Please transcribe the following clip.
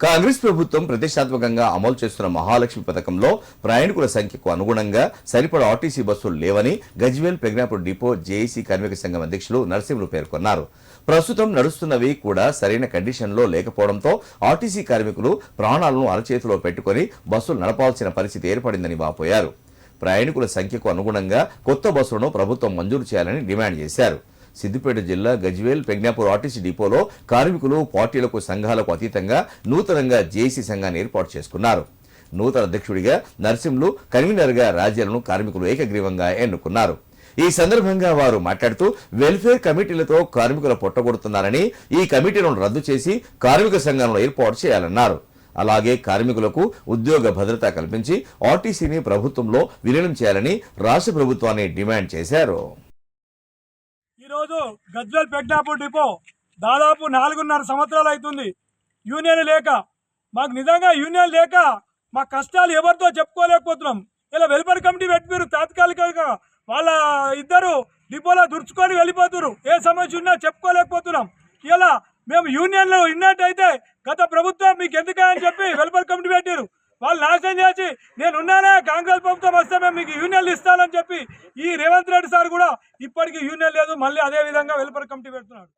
కాంగ్రెస్ ప్రభుత్వం ప్రతిష్టాత్మకంగా అమలు చేస్తున్న మహాలక్ష్మి పథకంలో ప్రయాణికుల సంఖ్యకు అనుగుణంగా సరిపడా ఆర్టీసీ బస్సులు లేవని గజ్వేల్ పెగ్నాపూర్ డిపో జేఏసీ కార్మిక సంఘం అధ్యక్షులు నరసింహులు పేర్కొన్నారు. ప్రస్తుతం నడుస్తున్నవి కూడా సరైన కండిషన్లో లేకపోవడంతో ఆర్టీసీ కార్మికులు ప్రాణాలను అరచేతిలో పెట్టుకుని బస్సులు నడపాల్సిన పరిస్థితి ఏర్పడిందని వాపోయారు. ప్రయాణికుల సంఖ్యకు అనుగుణంగా కొత్త బస్సులను ప్రభుత్వం మంజూరు చేయాలని డిమాండ్ చేశారు. సిద్దిపేట జిల్లా గజ్వేల్ పెజ్ఞాపూర్ ఆర్టీసీ డిపోలో కార్మికులు పార్టీలకు సంఘాలకు అతీతంగా నూతనంగా జేసీ సంఘాన్ని ఏర్పాటు చేసుకున్నారు. నూతన అధ్యక్షుడిగా నర్సింహులు కన్వీనర్గా రాజ్యాలను కార్మికులు ఏకగ్రీవంగా ఎన్నుకున్నారు. ఈ సందర్భంగా వారు మాట్లాడుతూ వెల్ఫేర్ కమిటీలతో కార్మికుల పొట్టగొడుతున్నారని ఈ కమిటీలను రద్దు చేసి కార్మిక సంఘాలను ఏర్పాటు చేయాలన్నారు. అలాగే కార్మికులకు ఉద్యోగ భద్రత కల్పించి ఆర్టీసీని ప్రభుత్వంలో విలీనం చేయాలని రాష్ట్ర ప్రభుత్వాన్ని డిమాండ్ చేశారు. ఈరోజు గజ్వెల్ పెగ్నాపూర్ డిపో దాదాపు నాలుగున్నర సంవత్సరాలు అవుతుంది. యూనియన్ లేక. మాకు నిజంగా యూనియన్ లేక మా కష్టాలు ఎవరితో చెప్పుకోలేకపోతున్నాం. ఇలా వెలుపడి కమిటీ పెట్టిరు తాత్కాలికంగా. వాళ్ళ ఇద్దరు డిపోలో దుర్చుకొని వెళ్ళిపోతున్నారు. ఏ సమస్య ఉన్నా చెప్పుకోలేకపోతున్నాం. ఇలా మేము యూనియన్లో ఉన్నట్టయితే గత ప్రభుత్వం మీకు ఎందుకని చెప్పి వెలుపడి కమిటీ పెట్టారు? వాళ్ళు నాశనం చేసి నేను ఉన్నానే కాంగ్రెస్ ప్రభుత్వం వస్తే మేము మీకు యూనియన్లు ఇస్తానని చెప్పి ఈ రేవంత్ రెడ్డి సార్ కూడా ఇప్పటికీ యూనియన్ లేదు మళ్ళీ అదే విధంగా వెల్ఫేర్ కమిటీ పెడుతున్నాడు.